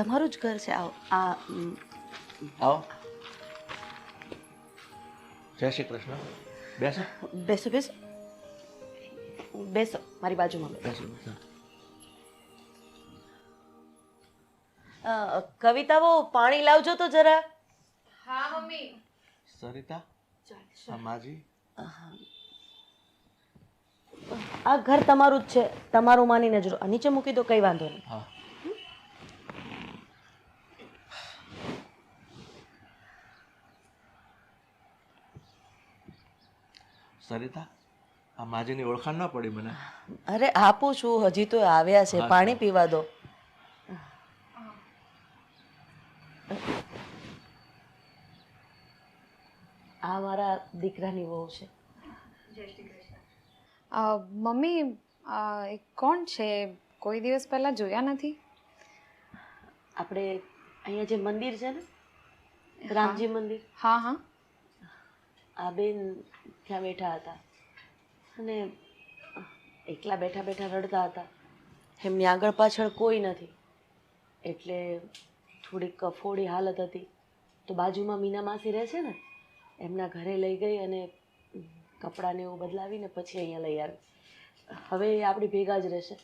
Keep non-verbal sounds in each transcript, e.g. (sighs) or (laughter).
તમારું જ ઘર છે. આવો. આ આવો. જય શ્રી કૃષ્ણ. બેસો. બેસો બેસો. બેસો મારી બાજુમાં. બેસો. કવિતાઓ પાણી લાવજો તો જરા. હા મમ્મી. સરિતા આ આ ઘર તમારું જ છે. તમારું માનીને જ નીચે મૂકી દો કઈ વાંધો નહીં. હા. સરિતા આ માજીની ઓળખાણ ન પડી મને. અરે આપું છું હજી તો આવ્યા છે પાણી પીવા દો. આ મારા દીકરાની વહુ છે. મમ્મી એ કોણ છે? કોઈ દિવસ પહેલાં જોયા નથી? આપણે અહીંયા જે મંદિર છે ને રામજી મંદિર. હા હા. આ બેન ત્યાં બેઠા હતા. અને એકલા બેઠા બેઠા રડતા હતા. એમની આગળ પાછળ કોઈ નથી. એટલે થોડીક કફોડી હાલત હતી. તો બાજુમાં મીના માસી રહે છે ને, એમના ઘરે લઈ ગઈ અને કપડાને એવું બદલાવીને પછી અહીંયા લઈ આવી. હવે એ આપણી ભેગા જ રહેશે.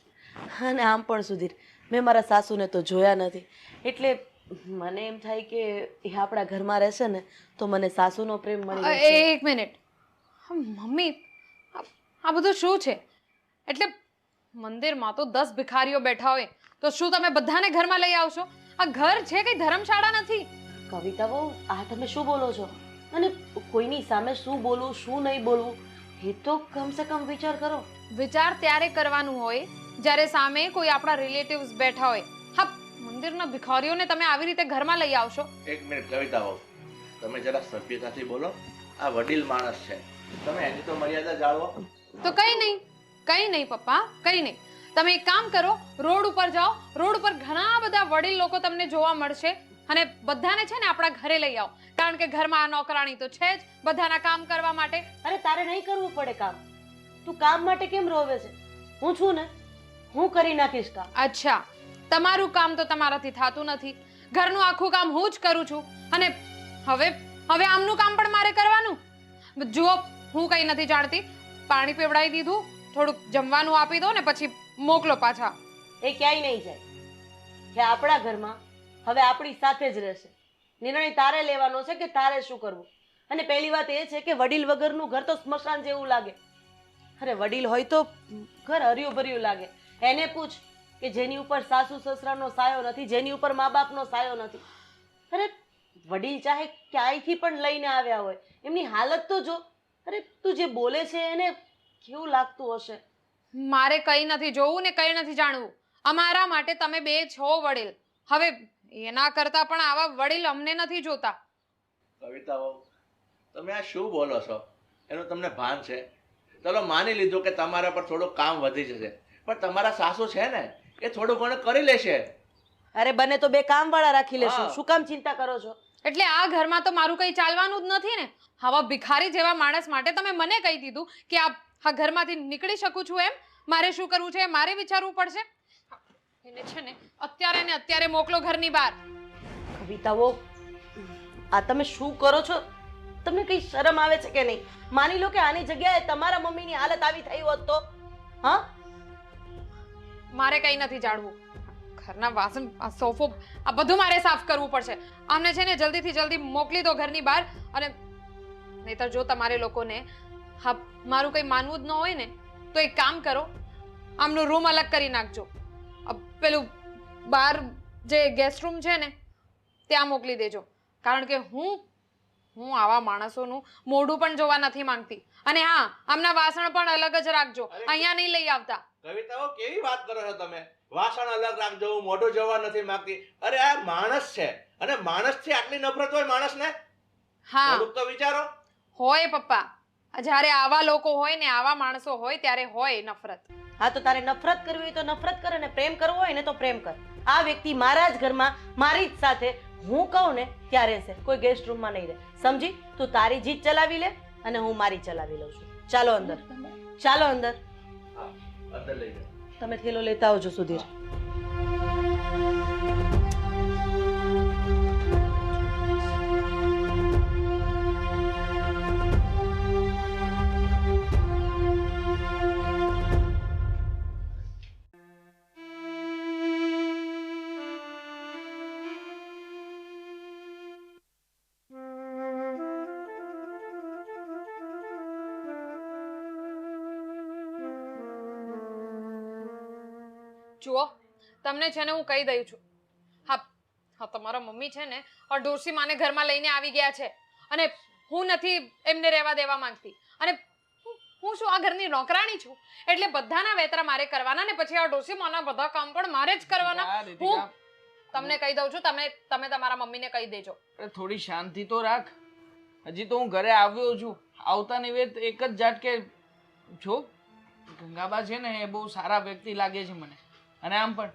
અને આમ પણ સુધીર, મેં મારા સાસુને તો જોયા નથી. એટલે મને એમ થાય કે એ આપણા ઘરમાં રહેશે ને તો મને સાસુનો પ્રેમ મળી રહેશે. એક મિનિટ મમ્મી આ- આ બધું શું છે? એટલે મંદિરમાં તો દસ ભિખારીઓ બેઠા હોય તો શું તમે બધાને ઘરમાં લઈ આવશો? આ ઘર છે કઈ ધર્મશાળા નથી? કવિતા બહુ આ તમે શું બોલો છો? અને કોઈની સામે શું બોલવું શું નહીં બોલવું એ તો કમ સે કમ વિચાર કરો. વિચાર ત્યારે કરવાનું હોય જ્યારે સામે કોઈ આપણા રિલેટિવ્સ બેઠા હોય. મંદિરના ભિખારીઓને તમે આવી રીતે ઘરમાં લઈ આવશો? એક મિનિટ કવિતા બહુ તમે જરા સભ્યતાથી બોલો. આ વડીલ માણસ છે. તમે એની તો મર્યાદા જાળવો. તો કઈ નહીં કઈ નહીં પપ્પા કઈ નહીં. તમે એક કામ કરો રોડ ઉપર જાઓ. રોડ ઉપર ઘણા બધા વડીલ લોકો તમને જોવા મળશે અને બધાને છે ને આપણા ઘરે લઈ આવો. કારણ કે ઘરમાં આ નોકરાણી તો છે જ બધાના કામ કરવા માટે. અરે તારે નહીં કરવું પડે કામ. તું કામ માટે કેમ રોવે છે? હું છું ને? હું કરી નાખીશ કામ. અચ્છા. તમારું કામ તો તમારાથી થતું નથી. ઘરનું આખું કામ હું જ કરું છું. અને હવે હવે આમનું કામ પણ મારે કરવાનું. જુઓ, હું કઈ નથી જાણતી. પાણી પીવડાવી દીધું, થોડુંક જમવાનું આપી દો ને પછી મોકલો પાછા. એ ક્યાંય નહીં જાય. કે આપણા ઘરમાં હવે આપણી સાથે જ રહેશે. નિર્ણય તારે લેવાનો છે કે તારે શું કરવું? અને પહેલી વાત એ છે કે વડીલ વગરનું ઘર તો સ્મશાન જેવું લાગે. અરે, વડીલ હોય તો ઘર હર્યું ભર્યું લાગે. એને પૂછ કે જેની ઉપર સાસુ સસરાનો સાયો નથી જેની ઉપર મા બાપનો સાયો નથી. અરે વડીલ ચાહે ક્યાંયથી પણ લઈને આવ્યા હોય. એમની હાલત તો જો. અરે તું જે બોલે છે એને કેવું લાગતું હશે? મારે કંઈ નથી જોવું ને કંઈ નથી જાણવું. અમારા માટે તમે બે છો વડીલ. હવે એના કરતા પણ આવા વડીલ અમને નથી જોતા. કવિતા તમે આ શું બોલો છો? એનું તમને ભાન છે. ચલો માની લીધું કે તમારા પર થોડું કામ વધી જશે. પણ તમારા સાસુ છે ને એ થોડું ઘણું કરી લેશે. અરે બને તો બે કામવાળા રાખી લેશું. હા. શું કામ ચિંતા કરો છો? એટલે આ ઘરમાં તો મારું કઈ ચાલવાનું જ નથી ને. આવા ભિખારી જેવા માણસ માટે તમે મને કહી દીધું કે આ આ ઘરમાંથી નીકળી શકું છું એમ. મારે શું કરવું છે એ મારે વિચારવું પડશે. એને છે ને અત્યારે ને અત્યારે મોકલો ઘરની બહાર. કવિતાઓ આ તમે શું કરો છો? તમને કઈ શરમ આવે છે કે નહીં? માની લો કે આની જગ્યાએ તમારા મમ્મીની હાલત આવી થઈ હોત તો? હા? મારે કઈ નથી જાણવું. ઘરના વાસણ, આ સોફો, આ બધું મારે સાફ કરવું પડશે. આમને છે ને જલ્દીથી જલ્દી મોકલી દો ઘરની બહાર અને નહીતર જો તમારે લોકોને હા, મારું કંઈ માનવું જ ન હોય ને, તો એક કામ કરો, આમનો રૂમ અલગ કરી નાખજો. પેલું બહાર જે ગેસ્ટ રૂમ છે ને, ત્યાં મોકલી દેજો. કારણ કે હું હું આવા માણસોનું મોઢું પણ જોવા નથી માંગતી. અને હા આમના વાસણ પણ અલગ જ રાખજો. અહીંયા નહીં લઈ આવતા. કવિતાઓ કેવી વાત કરો છો તમે? વાસણ અલગ રાખજો હું મોઢું જોવા નથી માંગતી. અરે આ માણસ છે. અને માણસથી આટલી નફરત હોય માણસને? હા. તો વિચારો. હોય પપ્પા. જ્યારે આવા લોકો હોય ને આવા માણસો હોય ત્યારે હોય નફરત. હા તો તારે નફરત કરવી હોય તો નફરત કર અને પ્રેમ કરવો હોય ને તો પ્રેમ કર. આ વ્યક્તિ મારા જ ઘરમાં મારી જ સાથે હું કહું ને ત્યાં રહેશે કોઈ ગેસ્ટ રૂમમાં નહીં રહે. સમજી? તું તારી જીત ચલાવી લે અને હું મારી ચલાવી લઉં છું. ચાલો અંદર. ચાલો અંદર. અંદર લઈ તમે થેલો લેતા આવજો સુધીર. તમને છે ને હું કહી દઉં છું. હા હા તમારા મમ્મી છે ને ડોસી માને ઘરમાં લઈને આવી ગયા છે અને હું નથી એમને રહેવા દેવા માંગતી. અને હું- શું આ ઘરની નોકરાણી છું? એટલે બધાના વેતરા મારે કરવાના ને પછી આ ડોસી માના બધા કામ પણ મારે જ કરવાના. હું તમને કહી દઉં છું તમે તમે તમારા મમ્મીને કહી દેજો. અરે થોડી શાંતિ તો રાખ. હજી તો હું ઘરે આવ્યો છું. આવતા નિવેદ એક જ ઝાટકે જો ગંગાબા છે ને એ બહુ સારા વ્યક્તિ લાગે છે મને. અને આમ પણ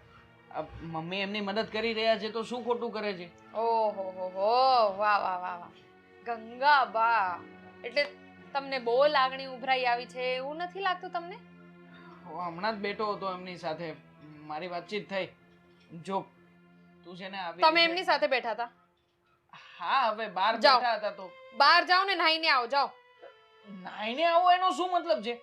મમ્મી એમની મદદ કરી રહ્યા છે તો શું ખોટું કરે છે? ઓહો હો હો વાહ વાહ વાહ વાહ. ગંગા બા. એટલે તમને બહુ લાગણી ઉભરાઈ આવી છે એવું નથી લાગતું તમને? હમણાં જ બેઠો હતો એમની સાથે. મારી વાતચીત થઈ. જો તું છે ને આવી તમે એમની સાથે બેઠા હતા? હા હવે બહાર. બેઠા હતા તો. બહાર જાઓ ને નાહીને આવો જાઓ. નાઈને આવો એનો શું મતલબ છે?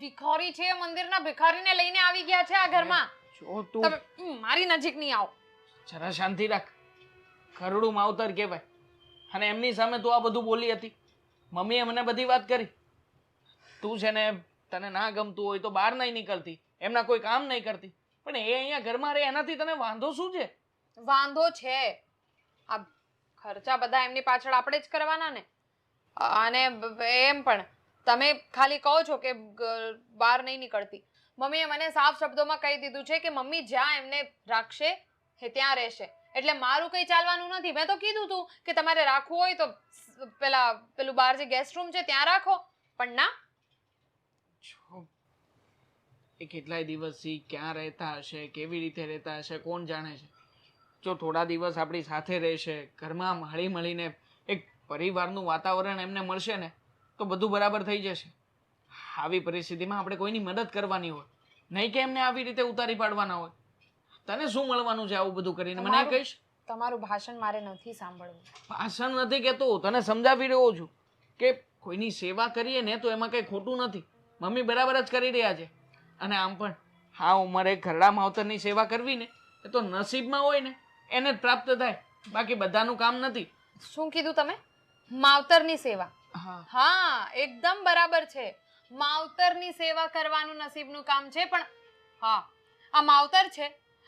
ભિખારી છે મંદિરના ભિખારીને લઈને આવી ગયા છે આ ઘરમાં. જો તું. તમે મારી નજીક નહીં આવો. જરા શાંતિ રાખ. ખરડું માવતર કહેવાય. અને એમની સામે તું આ બધું બોલી હતી. મમ્મીએ મને બધી વાત કરી. તું છે ને તને ના ગમતું હોય તો બહાર નહીં નીકળતી. એમના કોઈ કામ નહીં કરતી. પણ એ અહીંયા ઘરમાં રહે એનાથી તને વાંધો શું છે? વાંધો છે. આ ખર્ચા બધા એમની પાછળ આપણે જ કરવાના ને. અને બ- એમ પણ તમે ખાલી કહો છો કે ગ- બહાર નહીં નીકળતી. મમ્મીએ મને સાફ શબ્દોમાં કહી દીધું છે કે મમ્મી જ્યાં એમને રાખશે એ ત્યાં રહેશે. એટલે મારું કંઈ ચાલવાનું નથી. મેં તો કીધું તું કે તમારે રાખવું હોય તો પેલા, પેલું બહાર જે ગેસ્ટ રૂમ છે ત્યાં રાખો. પણ ના. એ કેટલાય દિવસથી ક્યાં રહેતા હશે, કેવી રીતે રહેતા હશે, કોણ જાણે છે? જો થોડા દિવસ આપણી સાથે રહેશે, ઘરમાં હળી મળીને એક પરિવારનું વાતાવરણ એમને મળશે ને, તો બધું બરાબર થઈ જશે. આવી પરિસ્થિતિમાં આપણે કોઈની મદદ કરવાની હોય નહીં કે એમને આવી રીતે ઉતારી પાડવાના હોય. તને શું મળવાનું છે આવું બધું કરીને? મને કહીશ. તમારું ભાષણ મારે નથી સાંભળવું. ભાષણ નથી કહેતો તને સમજાવી રહ્યો છું કે કોઈની સેવા કરીએ ને તો એમાં કંઈ ખોટું નથી. મમ્મી બરાબર જ કરી રહ્યા છે. અને આમ પણ હા ઉંમરે ઘરડા માવતરની સેવા કરવી ને એ તો નસીબમાં હોય ને એને જ પ્રાપ્ત થાય. બાકી બધાનું કામ નથી. શું કીધું તમે? માવતરની સેવા. હા. હા એકદમ બરાબર છે. માવતરની સેવા કરવાનું નસીબનું કામ છે પણ હા આ માવતર છે.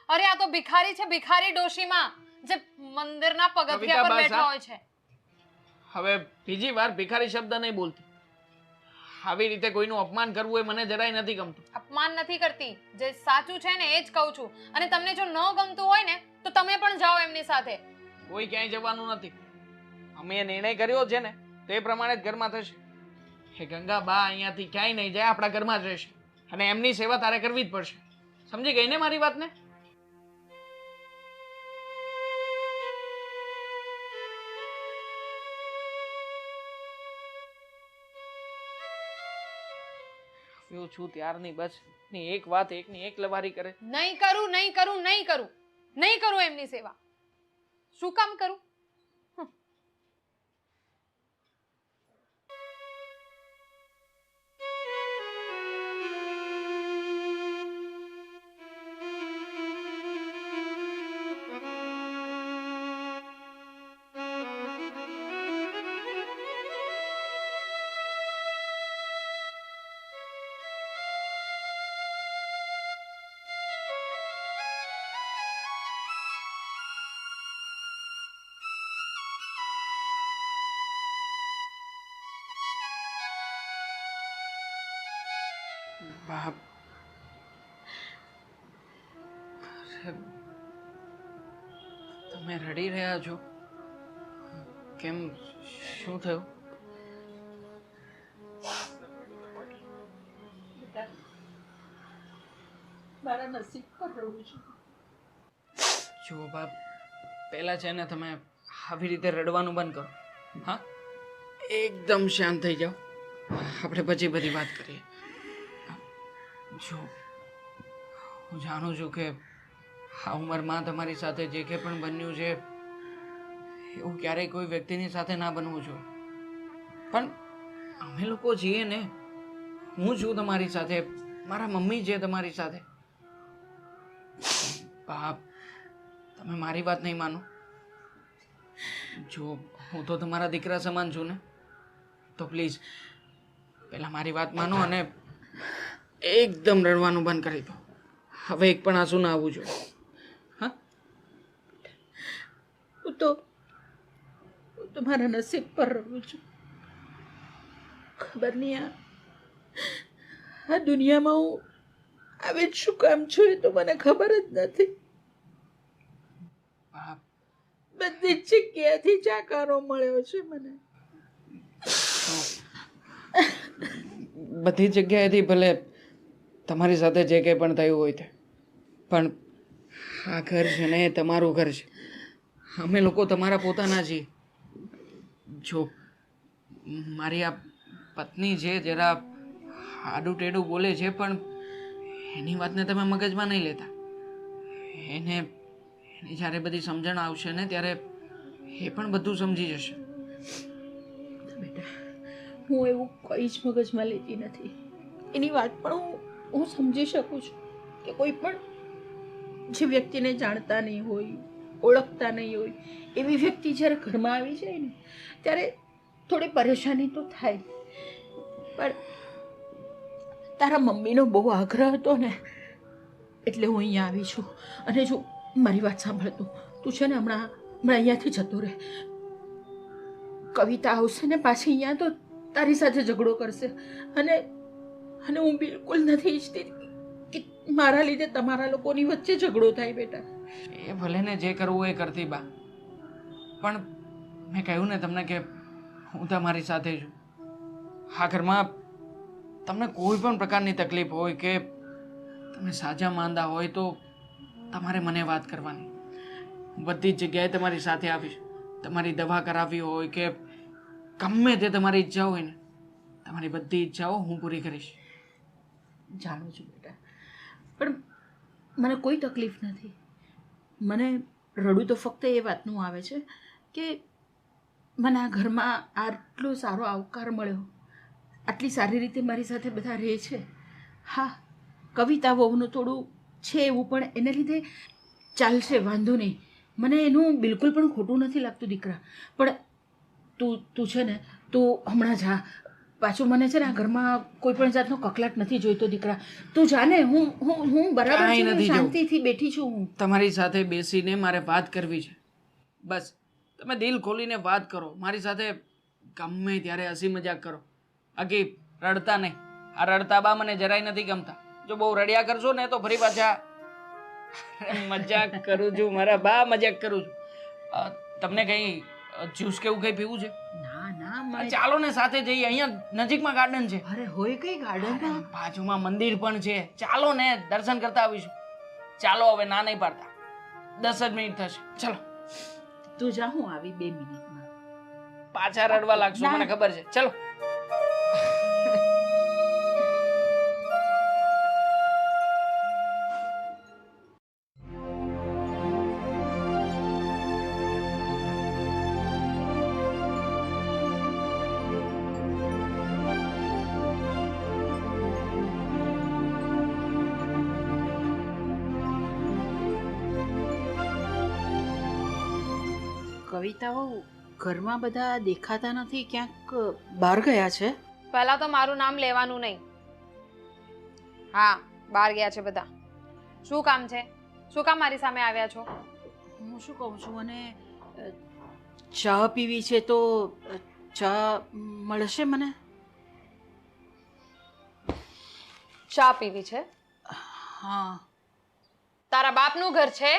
અરે આ તો ભિખારી છે ભિખારી ડોશીમાં જે મંદિરના પગથિયા પર બેઠા હોય છે. હવે બીજી વાર ભિખારી શબ્દ નહીં બોલતી. આવી રીતે કોઈનું અપમાન કરવું એ મને જરાય નથી ગમતું. અપમાન નથી કરતી. જે સાચું છે ને એ જ કહું છું. અને તમને જો ન ગમતું હોય ને તો તમે પણ જાઓ એમની સાથે. કોઈ ક્યાંય જવાનું નથી. અમે એ નિર્ણય કર્યો છે ને તે પ્રમાણે જ ઘરમાં થશે. એ ગંગા, બા અહીંયાથી ક્યાંય નહીં જાય, આપણા ઘરમાં જ રહેશે. અને એમની સેવા તારે કરવી જ પડશે. સમજી ગઈ ને મારી વાતને? હું છું ત્યારની બસ. ની એક વાત એકની એક લવારી કરે. નહીં કરું નહીં કરું નહીં કરું. નહીં કરું એમની સેવા. શું કામ કરું? બાપ. તમે રડી રહ્યા છો. કેમ શું થયું? મારા નસીબ પર રહું છું. જુઓ બાપ પહેલાં છે ને તમે આવી રીતે રડવાનું બંધ કરો. હા? એકદમ શાંત થઈ જાઓ. આપણે પછી બધી વાત કરીએ. જો, હું જાણું છું કે આ ઉંમરમાં તમારી સાથે જે કંઈ પણ બન્યું છે, એવું ક્યારેય કોઈ વ્યક્તિની સાથે ના બનવું જોઈએ. પણ અમે લોકો છીએ ને, હું છું તમારી સાથે, મારા મમ્મી છે તમારી સાથે. બાપ, તમે મારી વાત નહીં માનો. જો, હું તો તમારા દીકરા સમાન છું ને, તો પ્લીઝ, પહેલાં મારી વાત માનો અને એકદમ રડવાનું બંધ કરી દો. હવે એક પણ આંસુ ના આવવું જોઈએ. હા? હું તો હું તો મારા નસીબ પર રહું છું. ખબર નહીં આ દુનિયામાં હું આવી જ શું કામ છું એ તો મને ખબર જ નથી. બધી જ જગ્યાએથી જાકારો મળ્યો છે મને. બધી જગ્યાએથી ભલે તમારી સાથે જે કંઈ પણ થયું હોય તે. પણ આ ઘર છે ને તમારું ઘર છે. અમે લોકો તમારા પોતાના છીએ. જો, મારી આ પત્ની છે, જરા આડું ટેડું બોલે છે, પણ એની વાતને તમે મગજમાં નહીં લેતા. એને, એની જ્યારે બધી સમજણ આવશે ને ત્યારે એ પણ બધું સમજી જશે. બેટા, હું એવું કંઈ જ મગજમાં લેતી નથી. એની વાત પણ હું હું સમજી શકું છું કે કોઈ પણ જે વ્યક્તિને જાણતા નહીં હોય, ઓળખતા નહીં હોય, એવી વ્યક્તિ જ્યારે ઘરમાં આવી જાય ને, ત્યારે થોડી પરેશાની તો થાય. પણ તારા મમ્મીનો બહુ આગ્રહ હતો ને, એટલે હું અહીંયા આવી છું. અને જો મારી વાત સાંભળતું, તું છે ને હમણાં હમણાં અહીંયાથી જતો રહે. કવિતા આવશે ને પાછી અહીંયા તો તારી સાથે ઝઘડો કરશે. અને અને હું બિલકુલ નથી ઈચ્છતી કે મારા લીધે તમારા લોકોની વચ્ચે ઝઘડો થાય બેટા. એ ભલે ને જે કરવું એ કરતી બા. પણ મેં કહ્યું ને તમને કે હું તમારી સાથે છું આ ઘરમાં તમને કોઈ પણ પ્રકારની તકલીફ હોય કે તમે સાજા માંદા હોય તો તમારે મને વાત કરવાની. બધી જ જગ્યાએ તમારી સાથે આવીશ. તમારી દવા કરાવવી હોય કે ગમે તે તમારી ઈચ્છા હોય ને, તમારી બધી ઈચ્છાઓ હું પૂરી કરીશ. જાણું છું બેટા. પણ મને કોઈ તકલીફ નથી. મને રડું તો ફક્ત એ વાતનું આવે છે કે મને આ ઘરમાં આટલો સારો આવકાર મળ્યો. આટલી સારી રીતે મારી સાથે બધા રહે છે. હા, કવિતા વહુનું થોડું છે એવું, પણ એને લીધે ચાલશે, વાંધો નહીં. મને એનું બિલકુલ પણ ખોટું નથી લાગતું દીકરા. પણ તું તું છે ને, તું હમણાં જા પાછું મને છે ને આ ઘરમાં કોઈ પણ જાતનો કકલાટ નથી જોઈતો દીકરા. તું જાને હું હું હું બરાબર છું, હું શાંતિથી બેઠી છું હું. તમારી સાથે બેસીને મારે વાત કરવી છે. બસ. તમે દિલ ખોલીને વાત કરો. મારી સાથે ગમે ત્યારે હસી મજાક કરો. બાકી રડતા નહીં. આ રડતા બા મને જરાય નથી ગમતા. જો બહુ રડ્યા કરશો ને તો ફરી પાછા મજાક કરું છું. મારા બા મજાક કરું છું. તમને કંઈ જ્યુસ કેવું કંઈ પીવું છે? ચાલો ને સાથે જઈએ અહીંયા નજીકમાં ગાર્ડન છે. અરે હોય કઈ ગાર્ડન બાજુમાં મંદિર પણ છે. ચાલો ને દર્શન કરતા આવીશું. ચાલો હવે ના નહીં પાડતા. દસ જ મિનિટ થશે. ચલો. તું જા હું આવી બે મિનિટમાં. પાછા રડવા લાગશું મને ખબર છે. ચલો. કવિતાઓ ઘરમાં બધા દેખાતા નથી ક્યાંક બહાર ગયા છે? પહેલા તો મારું નામ લેવાનું નહીં. હા બહાર ગયા છે બધા. શું કામ છે? શું કામ મારી સામે આવ્યા છો? હું શું કહું છું અને ચા પીવી છે તો ચા મળશે મને? ચા પીવી છે? હા. તારા બાપનું ઘર છે?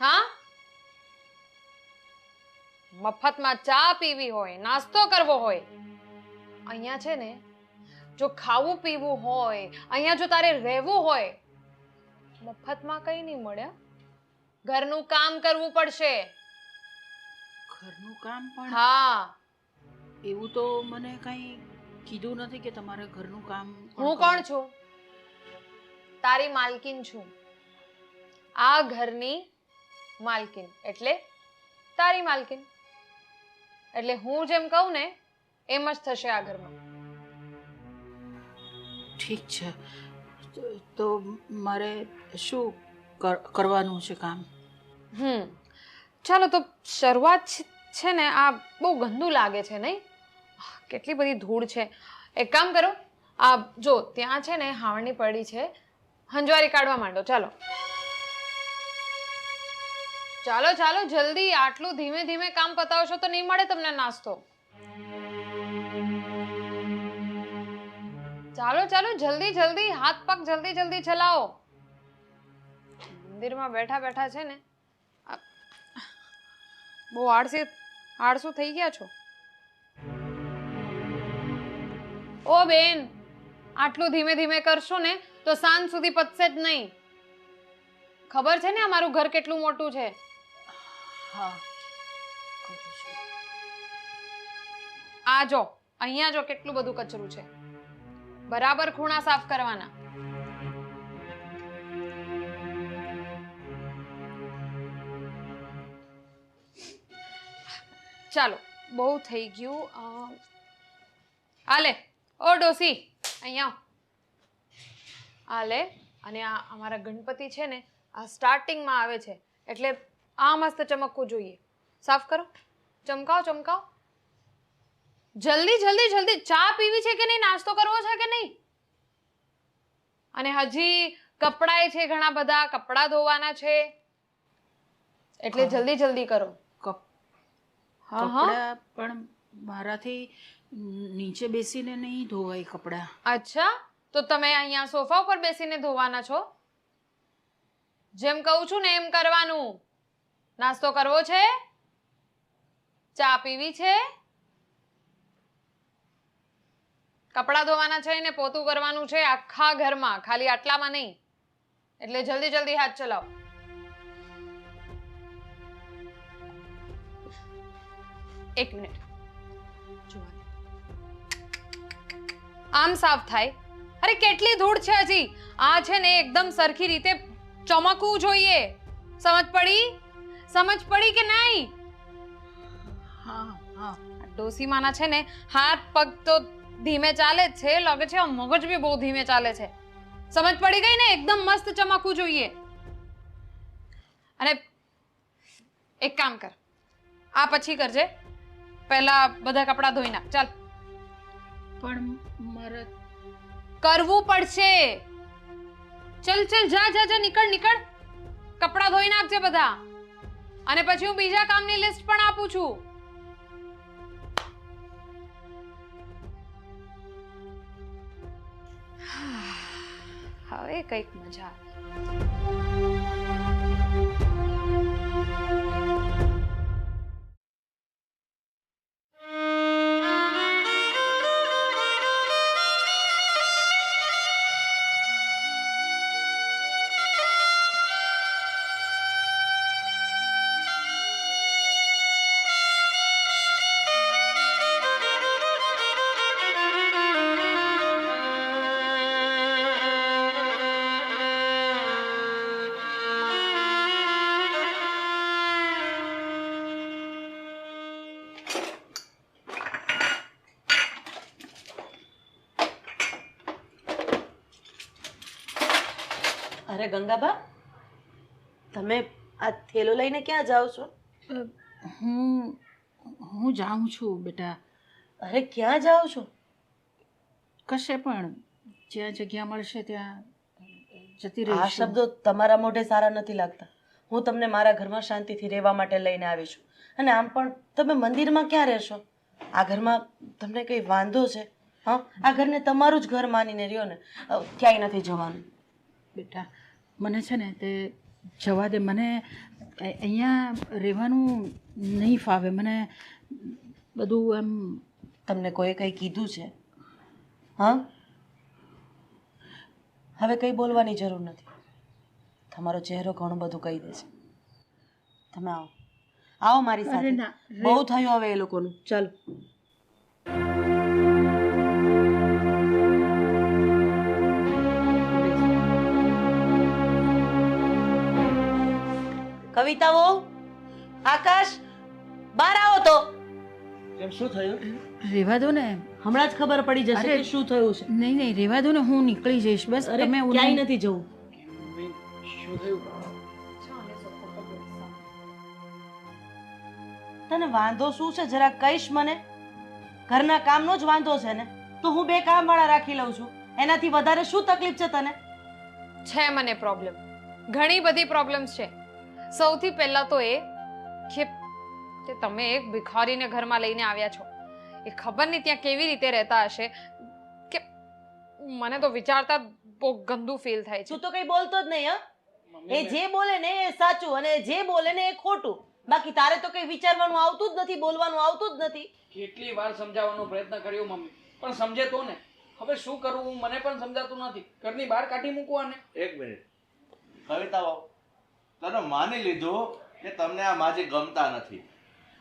હા? મફતમાં ચા પીવી હોય નાસ્તો કરવો હોય. અહીંયા છે ને જો ખાવું પીવું હોય અહીંયા જો તારે રહેવું હોય મફતમાં કઈ નહીં મળ્યા ઘરનું કામ કરવું પડશે. ઘરનું કામ પણ? હા. એવું તો મને કંઈ કીધું નથી કે તમારે ઘરનું કામ હું કોણ છું? તારી માલકીન છું. આ ઘરની માલકીન એટલે તારી માલકીન. એટલે હું જેમ કહું ને એમ જ થશે આ ઘરમાં. ઠીક છે. તો- મારે શું કર- કરવાનું છે કામ? હમ. ચાલો તો શરૂઆત છે- છે ને આ બહુ ગંદુ લાગે છે નહીં? કેટલી બધી ધૂળ છે. એક કામ કરો આ જો ત્યાં છે ને હાવણી પડી છે. હંજવારી કાઢવા માંડો ચાલો. ચાલો ચાલો, જલ્દી આટલું ધીમે ધીમે કામ પતાવશો તો નહીં મળે તમને નાસ્તો. ચાલો ચાલો, જલ્દી જલ્દી, હાથ પગ જલ્દી જલ્દી ચલાવો. મંદિરમાં બેઠા બેઠા છે ને બહુ આળસી, આળસુ થઈ ગયા છો? ઓ બેન, આટલું ધીમે ધીમે કરશો ને તો સાંજ સુધી પતશે જ નહીં. ખબર છે ને અમારું ઘર કેટલું મોટું છે? હા. આ જો, અહીંયા જો કેટલું બધું કચરું છે બરાબર ખૂણા સાફ કરવાના ચાલો, બહુ થઈ ગયું આલે, ઓ ડોસી, અહીંયા. આલે, અને આ અમારા ગણપતિ છે ને, આ સ્ટાર્ટિંગમાં આવે છે એટલે આ મસ્ત ચમકવું જોઈએ. સાફ કરો. ચમકાવો ચમકાવો. જલ્દી જલ્દી જલ્દી. ચા પીવી છે કે નહીં? નાસ્તો કરવો છે કે નહીં? અને હજી કપડાય છે ઘણા બધા. કપડાં ધોવાના છે. એટલે જલ્દી જલ્દી કરો. હા હા. પણ મારાથી નીચે બેસીને નહીં ધોવાય કપડાં. અચ્છા. તો તમે અહીંયા સોફા ઉપર બેસીને ધોવાના છો? જેમ કહું છું ને એમ કરવાનું. નાસ્તો કરવો છે? ચા પીવી છે? કપડાં ધોવાના છે ને પોતું કરવાનું છે આખા ઘરમાં, ખાલી આટલામાં નહીં. એટલે જલ્દી જલ્દી હાથ ચલાવો. એક મિનિટ. આમ સાફ થાય. અરે કેટલી ધૂળ છે હજી. આ છે ને એકદમ સરખી રીતે ચમકવું જોઈએ. સમજ પડી? સમજ પડી કે નહીં? હા હા. ડોસીમાના છે ને હાથ પગ તો ધીમે ચાલે જ છે લાગે છે મગજ બી બહુ ધીમે ચાલે છે. સમજ પડી ગઈ ને? એકદમ મસ્ત ચમકવું જોઈએ. અને એક કામ કર. આ પછી કરજે. પહેલા બધા કપડાં ધોઈ નાખ. ચાલ. પણ મારે કરવું પડશે. ચલ ચલ જા જા જા નીકળ નીકળ. કપડાં ધોઈ નાખજે બધા. અને પછી હું બીજા કામની લિસ્ટ પણ આપું છું (sighs) હવે કંઈક મજા આવી. અરે ગંગાબા તમે આ થેલો લઈને ક્યાં જાઓ છો? હું હું જાઉં છું બેટા. અરે ક્યાં જાઓ છો? કશે પણ જ્યાં જગ્યા મળશે ત્યાં જતી આ શબ્દો તમારા મોઢે સારા નથી લાગતા. હું તમને મારા ઘરમાં શાંતિથી રહેવા માટે લઈને આવી છું. અને આમ પણ તમે મંદિરમાં ક્યાં રહેશો? આ ઘરમાં તમને કંઈ વાંધો છે? હા? આ ઘરને તમારું જ ઘર માનીને રહ્યો ને ક્યાંય નથી જવાનું. બેટા મને છે ને તે જવા દે. મને અહીંયા રહેવાનું નહીં ફાવે. મને બધું એમ તમને કોઈ કંઈ કીધું છે? હા? હવે કંઈ બોલવાની જરૂર નથી. તમારો ચહેરો ઘણું બધું કહી દે છે. તમે આવો. આવો મારી સાથે. બહુ થયું હવે એ લોકોનું. ચાલો. કવિતાઓ આકાશ બહાર આવો તો. એમ શું થયું? રેવા દો ને હમણાં જ ખબર પડી જશે કે શું થયું છે. નહીં નહીં રેવા દો ને હું નીકળી જઈશ. બસ અરે તમે ક્યાંય નથી જવું. શું થયું તને વાંધો શું છે? જરા કહીશ મને? ઘરના કામનો જ વાંધો છે ને? તો હું બે કામ વાળા રાખી લઉં છું. એનાથી વધારે શું તકલીફ છે તને? છે મને પ્રોબ્લેમ ઘણી બધી પ્રોબ્લેમ્સ છે. સૌથી પહેલાં તો એ કે કે તમે એક ભિખારીને ઘરમાં લઈને આવ્યા છો. એ ખબર નહીં ત્યાં કેવી રીતે રહેતા હશે? કે મને તો વિચારતા જ બહુ ગંદુ ફીલ થાય છે. તું તો કઈ બોલતો જ નહીં હા? એ જે બોલે ને એ સાચું અને જે બોલે ને એ ખોટું. બાકી તારે તો કઈ વિચારવાનું આવતું જ નથી બોલવાનું આવતું જ નથી. કેટલી વાર સમજાવવાનો પ્રયત્ન કર્યો મમ્મી. પણ સમજે તો ને. હવે શું કરવું મને પણ સમજાતું નથી. ઘરની બહાર કાઢી મૂકવાને. એક મિનિટ. કવિતાઓ તને માની લીધું કે તમને આ માજી ગમતા નથી.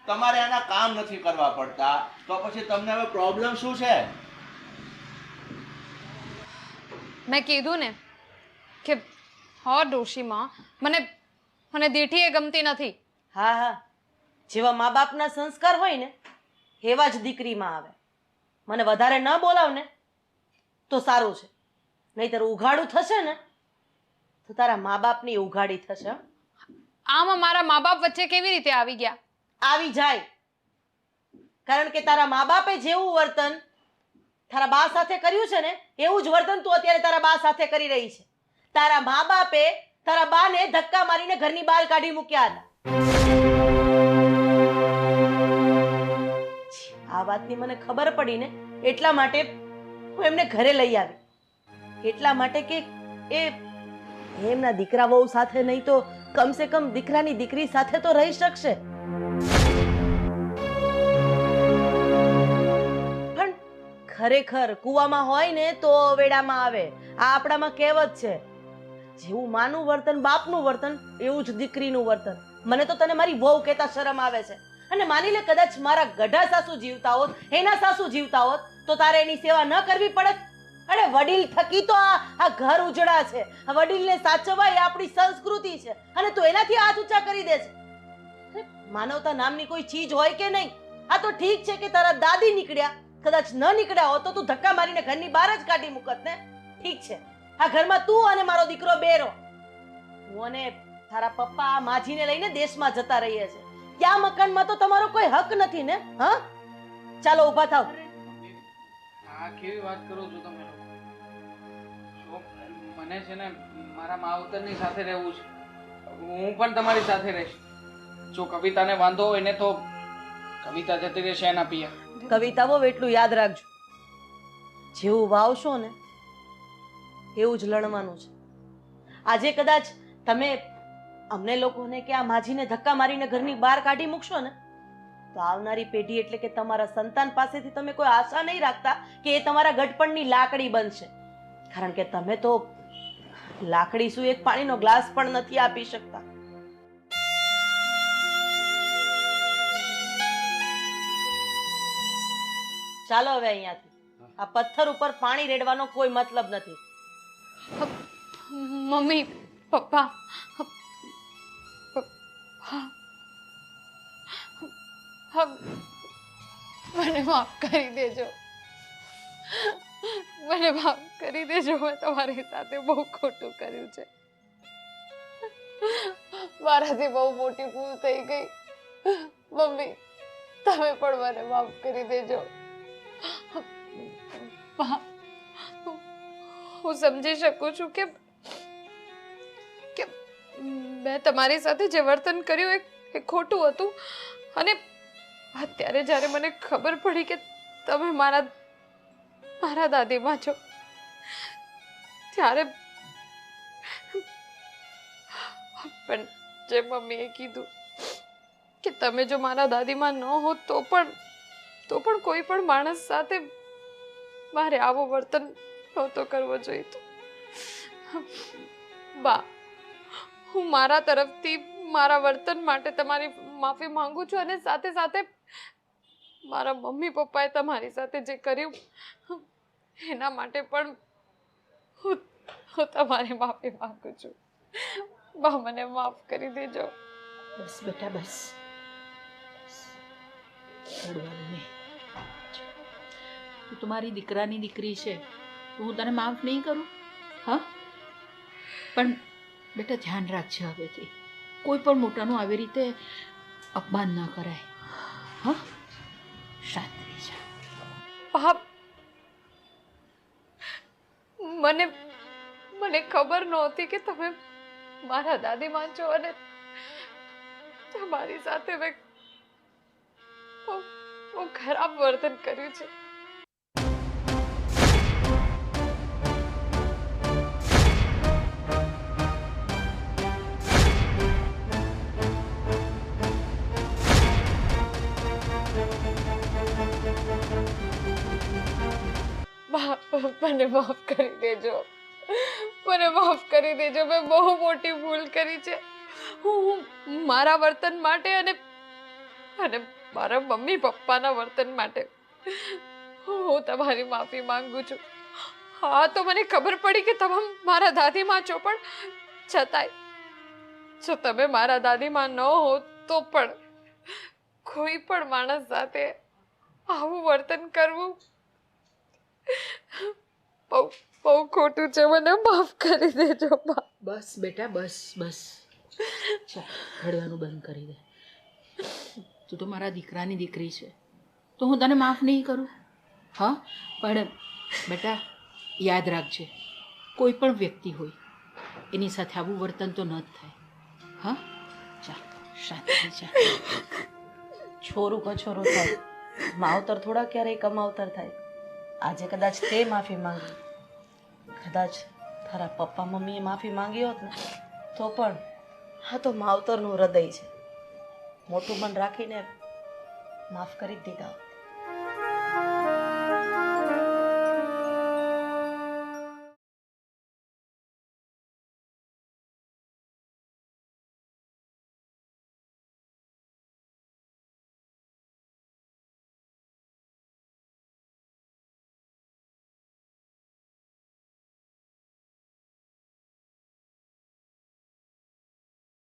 તમારે આના કામ નથી કરવા પડતા. તો પછી તમને હવે પ્રોબ્લેમ શું છે? મેં કીધું ને કે હા ડોશીમાં મને મને દીઠી એ ગમતી નથી. હા હા. જેવા મા બાપના સંસ્કાર હોય ને એવા જ દીકરીમાં આવે. મને વધારે ન બોલાવ ને તો સારું છે. નહીતર ઉઘાડું થશે ને તો તારા મા બાપની ઉઘાડી થશે આમાં મારા મા બાપ વચ્ચે કેવી રીતે આવી ગયા? આવી જાય. કારણ કે તારા મા બાપે જેવું વર્તન તારા બા સાથે કર્યું છે ને એવું જ વર્તન તું અત્યારે તારા બા સાથે કરી રહી છે. તારા મા બાપે તારા બાને ધક્કા મારીને ઘરની બહાર કાઢી મૂક્યા હતા. આ વાતની મને ખબર પડી ને એટલા માટે હું એમને ઘરે લઈ આવી. એટલા માટે કે એ એમના દીકરા વહુ સાથે નહીં તો કમસે કમ દીકરાની દીકરી સાથે તો રહી શકશે. પણ ખરેખર કૂવામાં હોય ને તો વેડામાં આવે. આ આપણામાં કહેવત છે, જેવું માનું વર્તન, બાપનું વર્તન, એવું જ દીકરીનું વર્તન. મને તો તને મારી વહુ કહેતા શરમ આવે છે. અને માની લે કદાચ મારા ગઢા સાસુ જીવતા હોત, એના સાસુ જીવતા હોત, તો તારે એની સેવા ન કરવી પડત? અરે વડીલ થકી તો આ ઘર ઉજળા છે. વડીલને સાચવવા એ આપણી સંસ્કૃતિ છે. અને તું એનાથી હાથ ઊંચા કરી દે છે. માનવતા નામની કોઈ ચીજ હોય કે નહીં? આ તો ઠીક છે કે તારા દાદી નીકળ્યા. કદાચ ન નીકળ્યા હોત તો તું ધક્કા મારીને ઘરની બહાર જ કાઢી મૂકત, ને? ઠીક છે. આ ઘરમાં તું અને મારો દીકરો બેરો. હું અને તારા પપ્પા માજીને લઈને દેશમાં જતા રહીએ છે ત્યાં મકાનમાં તો તમારો કોઈ હક નથી, ને? હા? ચાલો ઊભા થાવ. આ કેવી વાત કરો છો તમે મને છે ને મારા માવતરની સાથે રહેવું છે. હું પણ તમારી સાથે રહીશ. જો કવિતાને વાંધો હોય ને તો કવિતા જતી રહેશે એના પિયા કવિતા બહુ એટલું યાદ રાખજો. જેવું વાવશો ને, એવું જ લણવાનું છે. આજે કદાચ તમે અમને લોકોને કે આ માજીને ધક્કા મારીને ઘરની બહાર કાઢી મૂકશો ને, તો આવનારી પેઢી એટલે કે તમારા સંતાન પાસેથી તમે કોઈ આશા નહીં રાખતા કે એ તમારા ગઢપણની લાકડી બનશે. કારણ કે તમે તો લાકડી શું એક પાણીનો ગ્લાસ પણ નથી આપી શકતા? ચાલો હવે અહીંયાથી. આ પથ્થર ઉપર પાણી રેડવાનો કોઈ મતલબ નથી. મમ્મી, પપ્પા. મને માફ કરી દેજો. મને માફ કરી દેજો મેં તમારી સાથે બહુ ખોટું કર્યું છે. મારાથી બહુ મોટી ભૂલ થઈ ગઈ. મમ્મી, તમે પણ મને માફ કરી દેજો. હું સમજી શકું છું કે કે મેં તમારી સાથે જે વર્તન કર્યું એ ખોટું હતું. અને અત્યારે જ્યારે મને ખબર પડી કે તમે મારા મારા દાદીમાં છો. ત્યારે પણ જે મમ્મીએ કીધું કે તમે જો મારા દાદીમાં ન હો તો પણ તો પણ કોઈ પણ માણસ સાથે મારે આવો વર્તન નહોતો કરવો જોઈતો. બા, હું મારા તરફથી મારા વર્તન માટે તમારી માફી માંગુ છું અને સાથે સાથે મારા મમ્મી પપ્પાએ તમારી સાથે જે કર્યું એના માટે પણ હું હું તમારી માફી માંગુ છું. બા, મને માફ કરી દેજો. બસ બેટા, બસ. રડવાનું નહીં. તું તમારી દીકરાની દીકરી છે. હું તને માફ નહીં કરું? હા? પણ બેટા, ધ્યાન રાખજે હવેથી. કોઈ પણ મોટાનું આવી રીતે અપમાન ન કરાય. હા? શાંત થઈ જા પાપ મને મને ખબર નહોતી કે તમે મારા દાદીમાં છો અને તમારી સાથે મેં બહુ ખરાબ વર્તન કર્યું છે. મને માફ કરી દેજો. મને માફ કરી દેજો. મેં બહુ મોટી ભૂલ કરી છે. હું મારા વર્તન માટે અને અને મારા મમ્મી પપ્પાના વર્તન માટે હું તમારી માફી માંગુ છું. હા, તો મને ખબર પડી કે તમે મારા દાદીમાં છો, પણ છતાંય જો તમે મારા દાદીમાં ન હો, તો પણ કોઈ પણ માણસ સાથે આવું વર્તન કરવું બહુ બહુ ખોટું છે મને માફ કરી દેજો બા. બસ બેટા બસ બસ. ચાલ રડવાનું બંધ કરી દે. તું તો મારા દીકરાની દીકરી છે. તો હું તને માફ નહીં કરું? હા? પણ બેટા યાદ રાખજે કોઈ પણ વ્યક્તિ હોય એની સાથે આવું વર્તન તો ન જ થાય. હા? ચા શાંતિ ચા છોરું કછોરો થાય. માવતર થોડા ક્યારેય કમાવતર થાય. આજે કદાચ તે માફી માંગી કદાચ તારા પપ્પા મમ્મીએ માફી માંગી હોત ને, તો પણ હા તો માવતરનું હૃદય છે મોટું મન રાખીને માફ કરી દીધા.